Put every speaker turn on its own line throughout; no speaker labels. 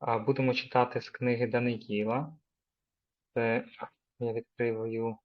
Будемо читати з книги Даниїла. Це я відкриваю,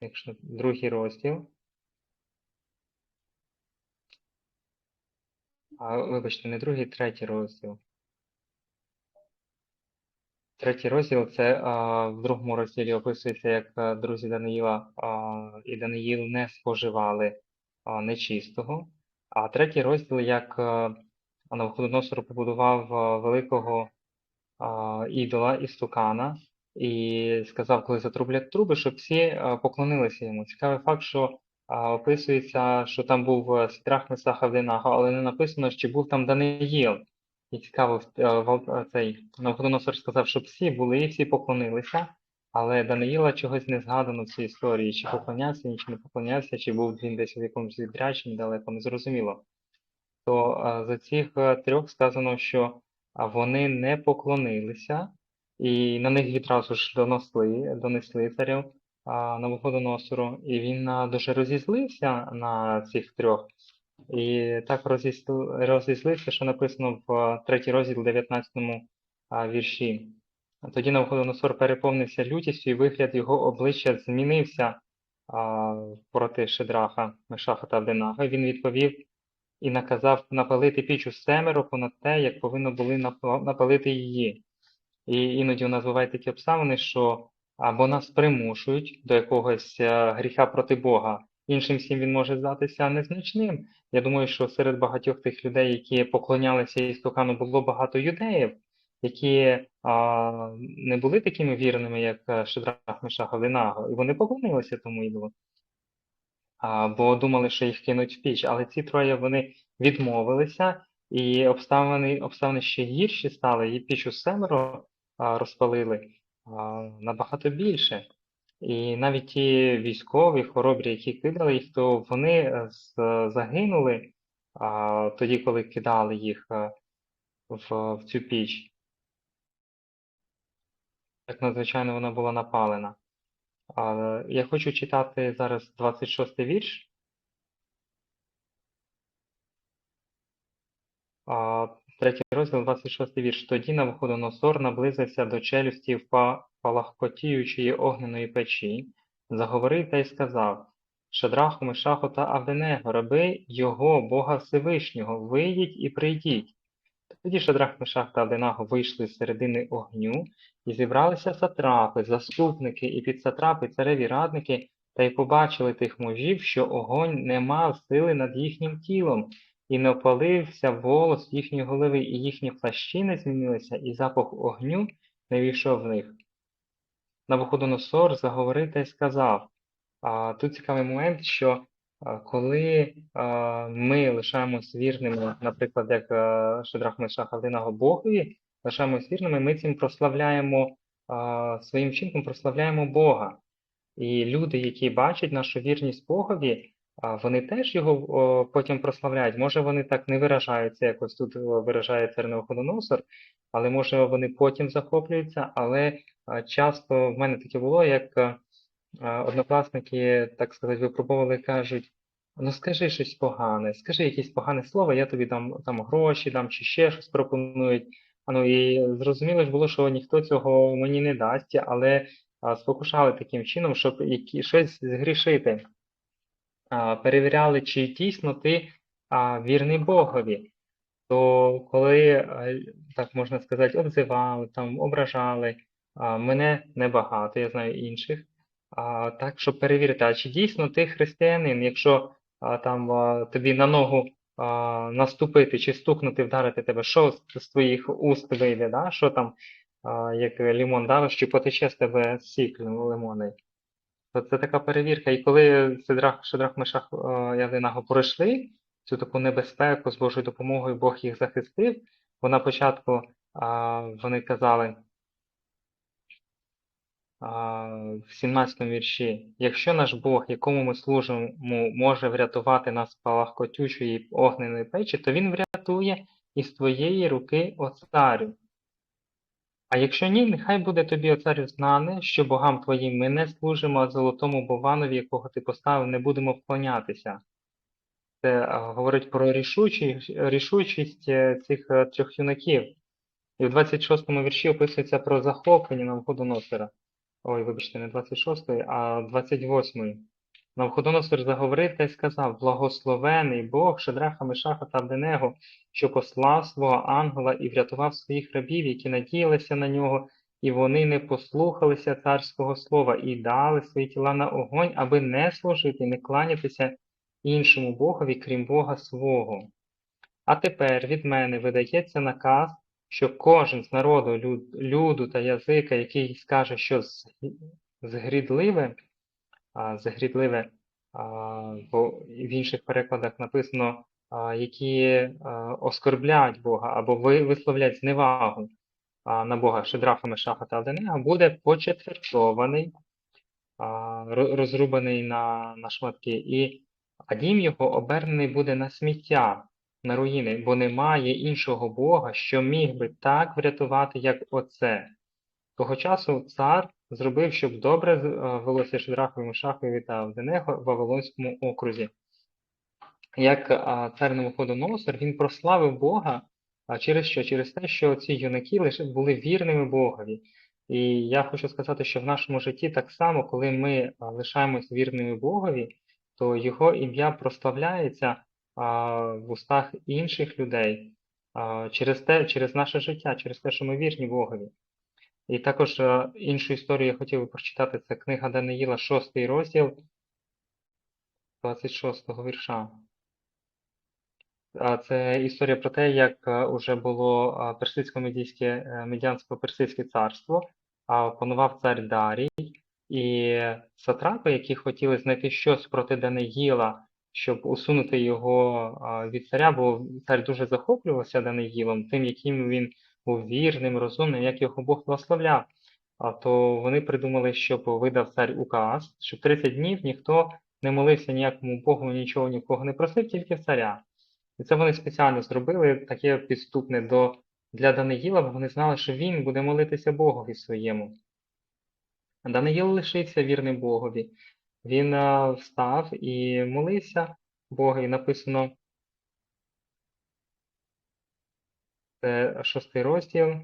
якщо другий розділ. А, вибачте, не другий, третій розділ. Третій розділ це а, в другому розділі описується, як а, друзі Даниїла а, і Даниїл не споживали а, нечистого. А третій розділ, як а, Навуходоносор побудував а, великого ідола Істукана і сказав, коли затрублять труби, щоб всі поклонилися йому. Цікавий факт, що описується, що там був е, Сідрах Месах Авденаго, але не написано, чи був там Даниїл. І цікаво, е, е, цей Навуходоносор сказав, щоб всі були і всі поклонилися, але Даниїла чогось не згадано в цій історії, чи поклонявся, чи не поклонявся, чи був він десь в якомусь відрядженні далеко, не зрозуміло. То е, за цих е, трьох сказано, що а, вони не поклонилися, і на них відразу ж донесли, донесли царю Навуходоносору, і він а, дуже розізлився на цих трьох. І так розізл- розізлився, що написано в третій розділ 19 вірші. Тоді Навуходоносор переповнився лютістю, і вигляд його обличчя змінився а, проти Шедраха, Мешаха та Абденага. Він відповів і наказав напалити піч у семеро понад те, як повинно були напалити її. І іноді у нас бувають такі обставини, що або нас примушують до якогось е, гріха проти Бога. Іншим всім він може здатися незначним. Я думаю, що серед багатьох тих людей, які поклонялися Істукану, було багато юдеїв, які а, не були такими вірними, як е, Шедрах, Мешах, Авденаго, і вони поклонилися тому ідолу бо думали, що їх кинуть в піч. Але ці троє вони відмовилися, і обставини, обставини ще гірші стали, і піч у семеро розпалили набагато більше. І навіть ті військові, хоробрі, які кидали їх, то вони е, загинули а, тоді, коли кидали їх е, в, в цю піч. Так надзвичайно вона була напалена. А, я хочу читати зараз 26 вірш. А, Третій розділ, 26 вірш. Тоді Навуходоносор наблизився до челюсті па- палахкотіючої огненої печі, заговорив та й сказав: Шадраху, Мешаху та Авденего, раби його, Бога Всевишнього, вийдіть і прийдіть. Тоді Шадрах, Мешах та Авденаго вийшли з середини огню, і зібралися сатрапи, заступники і підсатрапи, цареві радники, та й побачили тих мужів, що огонь не мав сили над їхнім тілом, і не опалився волос їхньої голови, і їхні плащі не змінилися, і запах огню не війшов в них. Навуходоносор заговорив та й сказав, а, тут цікавий момент, що коли ми лишаємось вірними, наприклад, як а, Шедрах Мешах Авденаго Богові, лишаємось вірними, ми цим прославляємо, своїм вчинком прославляємо Бога. І люди, які бачать нашу вірність Богові, вони теж його потім прославляють. Може, вони так не виражаються, якось тут виражає цар Навуходоносор, але може вони потім захоплюються. Але часто в мене таке було, як а, однокласники, так сказати, випробовували, кажуть: ну скажи щось погане, скажи якесь погане слово, я тобі дам там гроші, дам чи ще щось пропонують. А, Ну і зрозуміло ж було, що ніхто цього мені не дасть, але спокушали таким чином, щоб які, щось згрішити. Перевіряли, чи дійсно ти вірний Богові. То коли, так можна сказати, обзивали, там, ображали, мене небагато, я знаю інших, так, щоб перевірити, а чи дійсно ти християнин, якщо а, там а, тобі на ногу а, наступити чи стукнути, вдарити тебе, що з, з твоїх уст вийде, да? що там, а, як лимон давиш, чи потече з тебе сік лимонний. То це така перевірка. І коли Сидрах, Шедрах, Мешах і пройшли цю таку небезпеку з Божою допомогою, Бог їх захистив, бо на початку а, вони казали в 17 вірші, якщо наш Бог, якому ми служимо, може врятувати нас з палахкотючої огненої печі, то він врятує із твоєї руки, о царю. А якщо ні, нехай буде тобі, о царю, знане, що богам твоїм ми не служимо, а золотому Бованові, якого ти поставив, не будемо вклонятися. Це говорить про рішучість, е, цих е, трьох юнаків. І в 26-му вірші описується про захоплення Навуходоносора. Ой, вибачте, не 26-ї, а 28-ї. Навуходоносор заговорив та й сказав: Благословений Бог Шедраха, Мешаха та Абденего, що послав свого ангела і врятував своїх рабів, які надіялися на нього, і вони не послухалися царського слова і дали свої тіла на огонь, аби не служити, не кланятися іншому Богові, крім Бога свого. А тепер від мене видається наказ, що кожен з народу, люд- люду та язика, який скаже щось згрідливе, а, згрідливе, а, бо в інших перекладах написано, а, які а, оскорблять Бога або ви- висловлять зневагу а, на Бога Шедраха, Мешаха та Авденега, буде почетвертований, а, розрубаний на, на шматки, і а дім його обернений буде на сміття, на руїни, бо немає іншого Бога, що міг би так врятувати, як оце. Того часу цар зробив, щоб добре е, велося Шедрахові, Мешахові та Авденего в Вавилонському окрузі. Як а, цар Навуходоносор, він прославив Бога через що? Через те, що ці юнаки лише були вірними Богові. І я хочу сказати, що в нашому житті так само, коли ми лишаємось вірними Богові, то Його ім'я прославляється в устах інших людей через те, через наше життя, через те, що ми вірні Богові. І також е, іншу історію я хотів би прочитати. Це книга Даниїла, 6 розділ 26 вірша. Це історія про те, як е, уже було персидсько-медійське е, медіансько-персидське царство, панував цар Дарій, і сатрапи, які хотіли знайти щось проти Даниїла, щоб усунути його від царя, бо цар дуже захоплювався Даниїлом, тим, яким він був вірним, розумним, як його Бог благословляв. А то вони придумали, щоб видав цар указ, щоб 30 днів ніхто не молився ніякому Богу, нічого нікого не просив, тільки царя. І це вони спеціально зробили таке підступне до для Даниїла, бо вони знали, що він буде молитися Богові своєму. Даниїл лишився вірним Богові. Він встав і молився Богові. Написано це шостий розділ,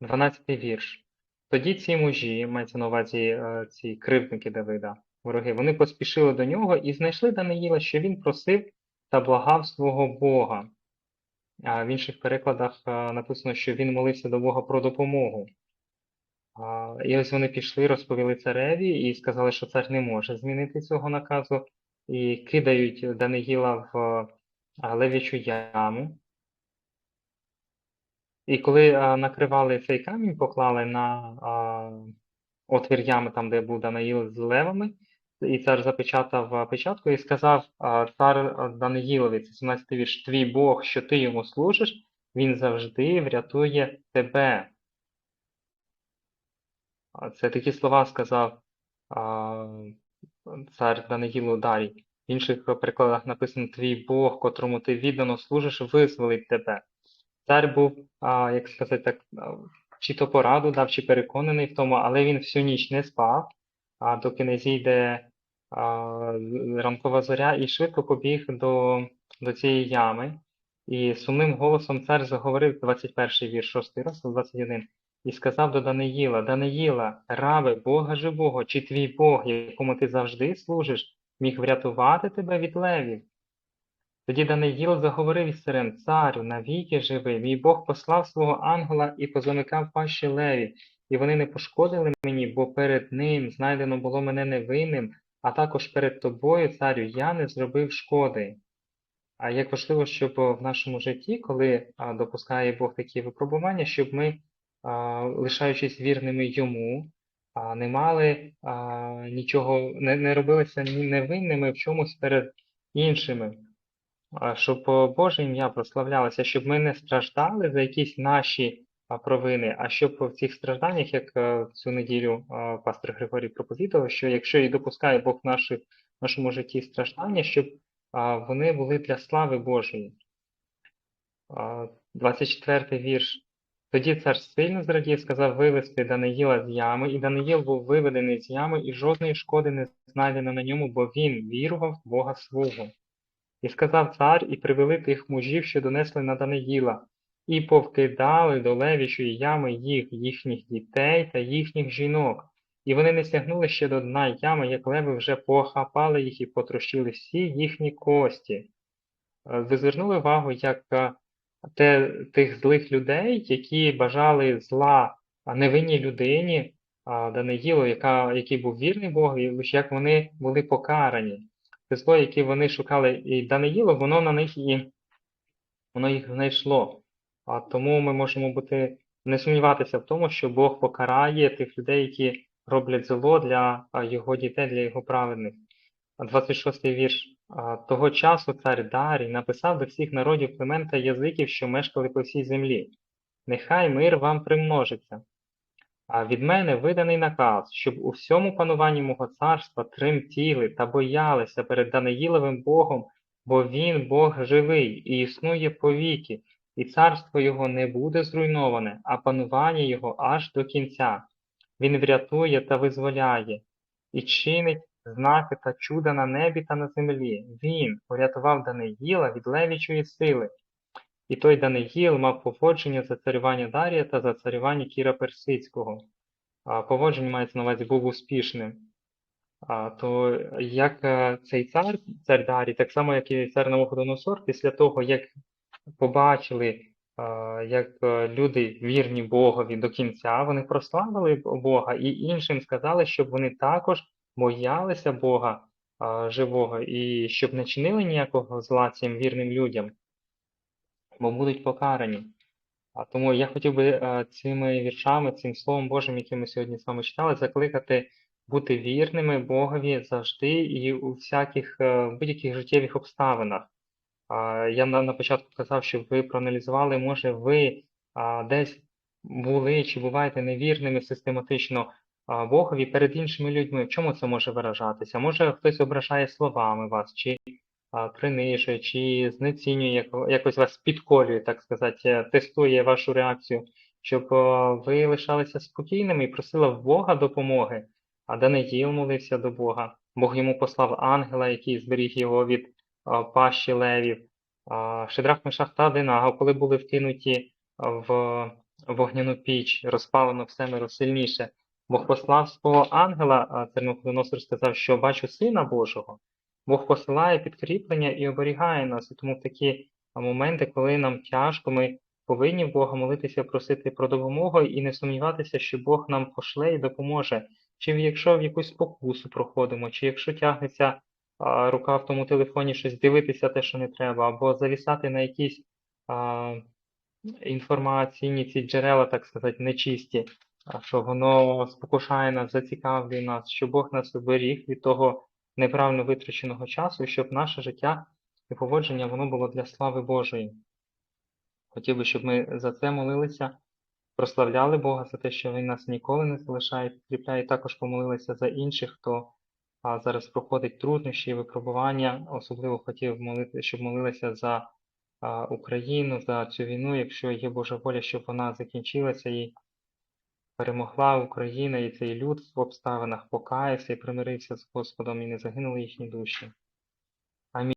12 вірш. Тоді ці мужі, мається на увазі е, ці кривдники Давида, вороги, вони поспішили до нього і знайшли Даниїла, що він просив та благав свого Бога. А в інших перекладах е, написано, що він молився до Бога про допомогу. І ось вони пішли, розповіли цареві і сказали, що цар не може змінити цього наказу, і кидають Даниїла в а, лев'ячу яму. І коли а, накривали цей камінь, поклали на а, отвір ями, там, де був Даниїл з левами, і цар запечатав печатку і сказав цар Даниїлові, це 17 вірш, твій Бог, що ти йому служиш, він завжди врятує тебе. Це такі слова сказав а, цар Даниїлу Дарій. В інших перекладах написано Твій Бог, котрому ти віддано служиш, визволить тебе. Цар був, а, як сказати так, чи то пораду дав, чи переконаний в тому, але він всю ніч не спав, а доки не зійде а, ранкова зоря, і швидко побіг до, до цієї ями. І сумним голосом цар заговорив 21 вірш, 6 розділ, 21. І сказав до Даниїла, Даниїла, рабе Бога живого, чи твій Бог, якому ти завжди служиш, міг врятувати тебе від левів? Тоді Даниїл заговорив із царем, царю, навіки живи, мій Бог послав свого ангела і позамикав пащі левів, і вони не пошкодили мені, бо перед ним знайдено було мене невинним, а також перед тобою, царю, я не зробив шкоди. А як важливо, щоб в нашому житті, коли допускає Бог такі випробування, щоб ми, лишаючись вірними йому, не мали нічого, не, робилися невинними в чомусь перед іншими, щоб Боже ім'я прославлялося, щоб ми не страждали за якісь наші провини, а щоб в цих стражданнях, як е, цю неділю пастор Григорій проповідував, що якщо і допускає Бог в нашому житті страждання, щоб вони були для слави Божої. А, 24 вірш. Тоді цар сильно зрадів, сказав вивести Даниїла з ями, і Даниїл був виведений з ями, і жодної шкоди не знайдено на ньому, бо він вірував в Бога свого. І сказав цар, і привели тих мужів, що донесли на Даниїла. і повкидали до левічої ями їх, їхніх дітей та їхніх жінок. І вони не сягнули ще до дна ями, як леви вже похапали їх і потрощили всі їхні кості. Е, Ви звернули увагу, як е, те, тих злих людей, які бажали зла невинній людині, Даниїлу, яка, який був вірний Богові, лише як вони були покарані. Те зло, яке вони шукали і Даниїлу, воно на них і воно їх знайшло. А тому ми можемо бути не сумніватися в тому, що Бог покарає тих людей, які роблять зло для його дітей, для його праведних. А 26 вірш. Того часу цар Дарій написав до всіх народів племен та язиків, що мешкали по всій землі. Нехай мир вам примножиться. А від мене виданий наказ, щоб у всьому пануванні мого царства тремтіли та боялися перед Даниїловим Богом, бо він Бог живий і існує повіки, і царство його не буде зруйноване, а панування його аж до кінця. Він врятує та визволяє, і чинить знаки та чуда на небі та на землі. Він урятував Даниїла від левічої сили. І той Даниїл мав поводження за царювання Дарія та за царювання Кіра Персидського. Поводження мається на увазі був успішним. А, то як е, цей цар, цар Дарій, так само, як і цар Навуходоносор, після того, як побачили, як е, люди вірні Богові до кінця, вони прославили Бога і іншим сказали, щоб вони також боялися Бога е, живого і щоб не чинили ніякого зла цим вірним людям, бо будуть покарані. А тому я хотів би е, цими віршами, цим Словом Божим, яке ми сьогодні з вами читали, закликати бути вірними Богові завжди і у всяких е, будь-яких життєвих обставинах. А, Я на, на початку казав, щоб ви проаналізували, може ви а, десь були чи буваєте невірними систематично а, Богові перед іншими людьми. В чому це може виражатися? Може хтось ображає словами вас, чи принижує, чи знецінює, яко- якось вас підколює, так сказати, тестує вашу реакцію, щоб ви лишалися спокійними і просили в Бога допомоги. А Даниїл молився до Бога. Бог йому послав ангела, який зберіг його від пащі левів. Шедрах, Мешах та Абдинага, коли були вкинуті в вогняну піч, розпалено в семеро сильніше. Бог послав свого ангела, а сказав, що бачу Сина Божого. Бог посилає підкріплення і оберігає нас. І тому в такі моменти, коли нам тяжко, ми повинні в Бога молитися, просити про допомогу і не сумніватися, що Бог нам пошле і допоможе. Чи якщо в якусь спокусу проходимо, чи якщо тягнеться а, рука в тому телефоні щось дивитися те, що не треба, або завісати на якісь а, інформаційні ці джерела, так сказати, нечисті, що воно спокушає нас, зацікавлює нас, що Бог нас оберіг від того неправильно витраченого часу, щоб наше життя і поводження воно було для слави Божої. Хотів би, щоб ми за це молилися, прославляли Бога за те, що Він нас ніколи не залишає, підкріпляє, і також помолилися за інших, хто а, зараз проходить труднощі і випробування. Особливо хотів молити, щоб молилися за а, Україну, за цю війну, якщо є Божа воля, щоб вона закінчилася і перемогла Україна і цей люд в обставинах покаявся і примирився з Господом, і не загинули їхні душі.